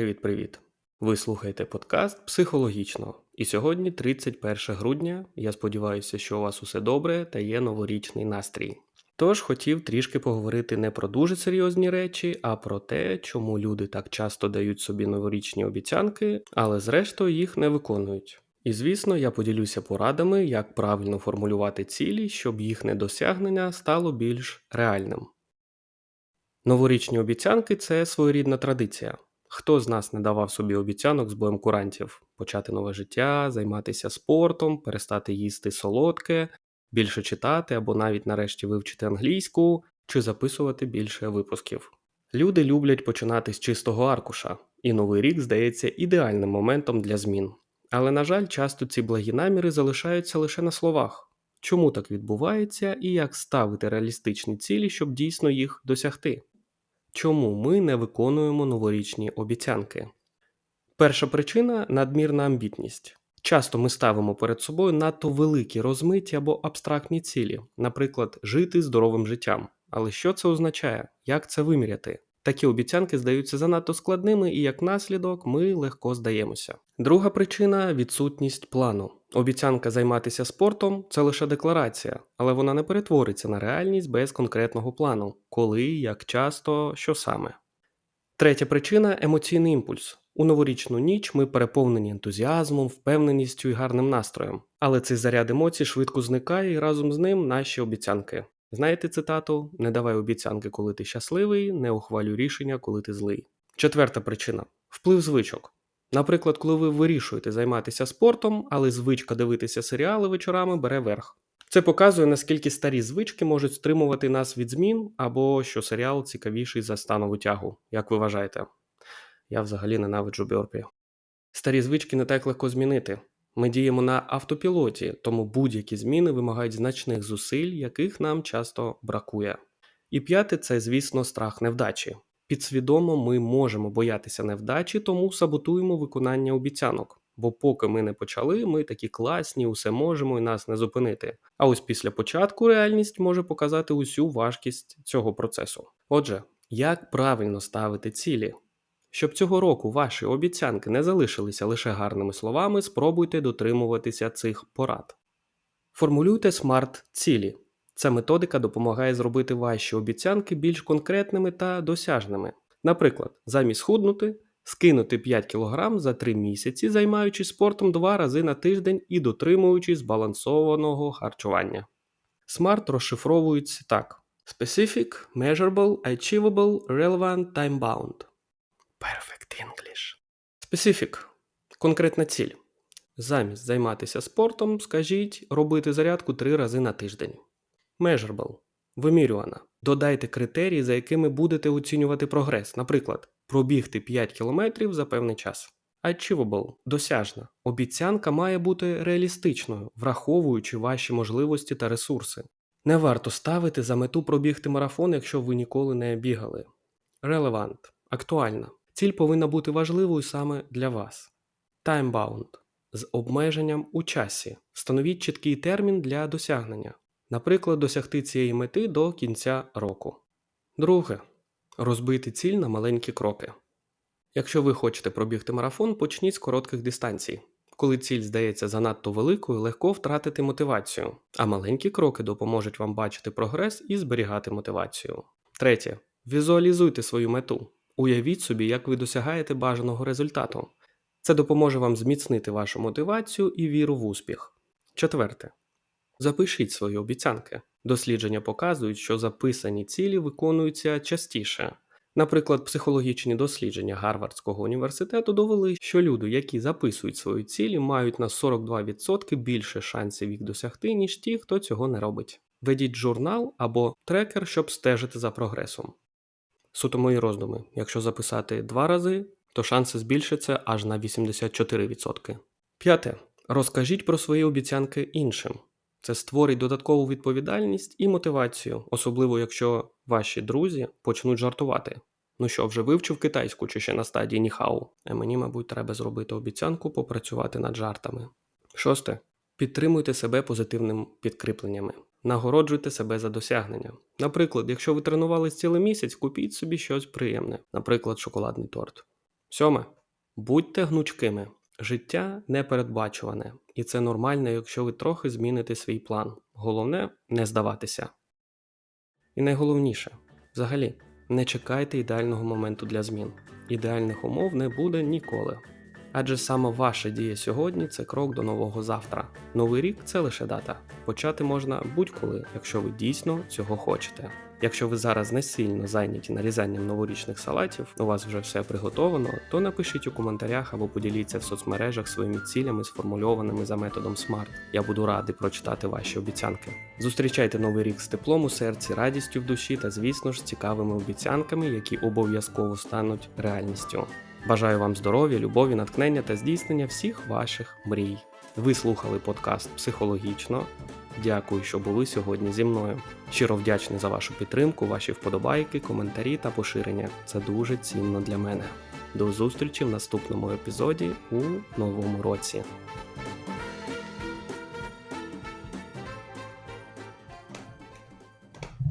Привіт-привіт! Ви слухаєте подкаст Психологічно. І сьогодні 31 грудня. Я сподіваюся, що у вас усе добре та є новорічний настрій. Тож хотів трішки поговорити не про дуже серйозні речі, а про те, чому люди так часто дають собі новорічні обіцянки, але зрештою їх не виконують. І звісно, я поділюся порадами, як правильно формулювати цілі, щоб їхнє досягнення стало більш реальним. Новорічні обіцянки це своєрідна традиція. Хто з нас не давав собі обіцянок з боєм курантів почати нове життя, займатися спортом, перестати їсти солодке, більше читати або навіть нарешті вивчити англійську чи записувати більше випусків. Люди люблять починати з чистого аркуша, і новий рік здається ідеальним моментом для змін. Але, на жаль, часто ці благі наміри залишаються лише на словах. Чому так відбувається і як ставити реалістичні цілі, щоб дійсно їх досягти? Чому ми не виконуємо новорічні обіцянки? Перша причина надмірна амбітність. Часто ми ставимо перед собою надто великі розмиті або абстрактні цілі, наприклад, жити здоровим життям. Але що це означає? Як це виміряти? Такі обіцянки здаються занадто складними, і як наслідок ми легко здаємося. Друга причина відсутність плану. Обіцянка займатися спортом це лише декларація, але вона не перетвориться на реальність без конкретного плану, коли, як часто, що саме. Третя причина емоційний імпульс. У новорічну ніч ми переповнені ентузіазмом, впевненістю і гарним настроєм, але цей заряд емоцій швидко зникає і разом з ним наші обіцянки. Знаєте цитату: не давай обіцянки, коли ти щасливий, не ухвалюй рішення, коли ти злий. Четверта причина вплив звичок. Наприклад, коли ви вирішуєте займатися спортом, але звичка дивитися серіали вечорами бере верх. Це показує, наскільки старі звички можуть стримувати нас від змін, або що серіал цікавіший за станову тягу, як ви вважаєте. Я взагалі ненавиджу бьорпі. Старі звички не так легко змінити. Ми діємо на автопілоті, тому будь-які зміни вимагають значних зусиль, яких нам часто бракує. І п'яте це, звісно, страх невдачі. Підсвідомо ми можемо боятися невдачі, тому саботуємо виконання обіцянок. Бо поки ми не почали, ми такі класні, усе можемо і нас не зупинити. А ось після початку реальність може показати усю важкість цього процесу. Отже, як правильно ставити цілі? Щоб цього року ваші обіцянки не залишилися лише гарними словами, спробуйте дотримуватися цих порад. Формулюйте смарт-цілі. Ця методика допомагає зробити ваші обіцянки більш конкретними та досяжними. Наприклад, замість худнути, скинути 5 кг за 3 місяці, займаючись спортом 2 рази на тиждень і дотримуючись збалансованого харчування. SMART розшифровується так: Specific, Measurable, Achievable, Relevant, Time-bound. Perfect English. Specific – конкретна ціль. Замість займатися спортом, скажіть робити зарядку 3 рази на тиждень. Measurable – вимірювана. Додайте критерії, за якими будете оцінювати прогрес, наприклад, пробігти 5 км за певний час. Achievable – досяжна. Обіцянка має бути реалістичною, враховуючи ваші можливості та ресурси. Не варто ставити за мету пробігти марафон, якщо ви ніколи не бігали. Relevant – актуальна. Ціль повинна бути важливою саме для вас. Time-bound – з обмеженням у часі. Встановіть чіткий термін для досягнення. Наприклад, досягти цієї мети до кінця року. Друге. Розбити ціль на маленькі кроки. Якщо ви хочете пробігти марафон, почніть з коротких дистанцій. Коли ціль здається занадто великою, легко втратити мотивацію, а маленькі кроки допоможуть вам бачити прогрес і зберігати мотивацію. Третє. Візуалізуйте свою мету. Уявіть собі, як ви досягаєте бажаного результату. Це допоможе вам зміцнити вашу мотивацію і віру в успіх. Четверте. Запишіть свої обіцянки. Дослідження показують, що записані цілі виконуються частіше. Наприклад, психологічні дослідження Гарвардського університету довели, що люди, які записують свої цілі, мають на 42% більше шансів їх досягти, ніж ті, хто цього не робить. Ведіть журнал або трекер, щоб стежити за прогресом. Суто мої роздуми. Якщо записати два рази, то шанси збільшаться аж на 84%. П'яте. Розкажіть про свої обіцянки іншим. Це створить додаткову відповідальність і мотивацію, особливо якщо ваші друзі почнуть жартувати. Ну що, вже вивчив китайську чи ще на стадії ніхау? А мені, мабуть, треба зробити обіцянку попрацювати над жартами. Шосте. Підтримуйте себе позитивним підкріпленнями. Нагороджуйте себе за досягнення. Наприклад, якщо ви тренувались цілий місяць, купіть собі щось приємне, наприклад, шоколадний торт. Сьоме. Будьте гнучкими. Життя непередбачуване, і це нормально, якщо ви трохи зміните свій план. Головне не здаватися. І найголовніше, взагалі, не чекайте ідеального моменту для змін. Ідеальних умов не буде ніколи. Адже саме ваша дія сьогодні це крок до нового завтра. Новий рік це лише дата. Почати можна будь-коли, якщо ви дійсно цього хочете. Якщо ви зараз не сильно зайняті нарізанням новорічних салатів, у вас вже все приготовано, то напишіть у коментарях або поділіться в соцмережах своїми цілями, сформульованими за методом SMART. Я буду радий прочитати ваші обіцянки. Зустрічайте новий рік з теплом у серці, радістю в душі та, звісно ж, цікавими обіцянками, які обов'язково стануть реальністю. Бажаю вам здоров'я, любові, натхнення та здійснення всіх ваших мрій. Ви слухали подкаст психологічно. Дякую, що були сьогодні зі мною. Щиро вдячний за вашу підтримку, ваші вподобайки, коментарі та поширення. Це дуже цінно для мене. До зустрічі в наступному епізоді у новому році.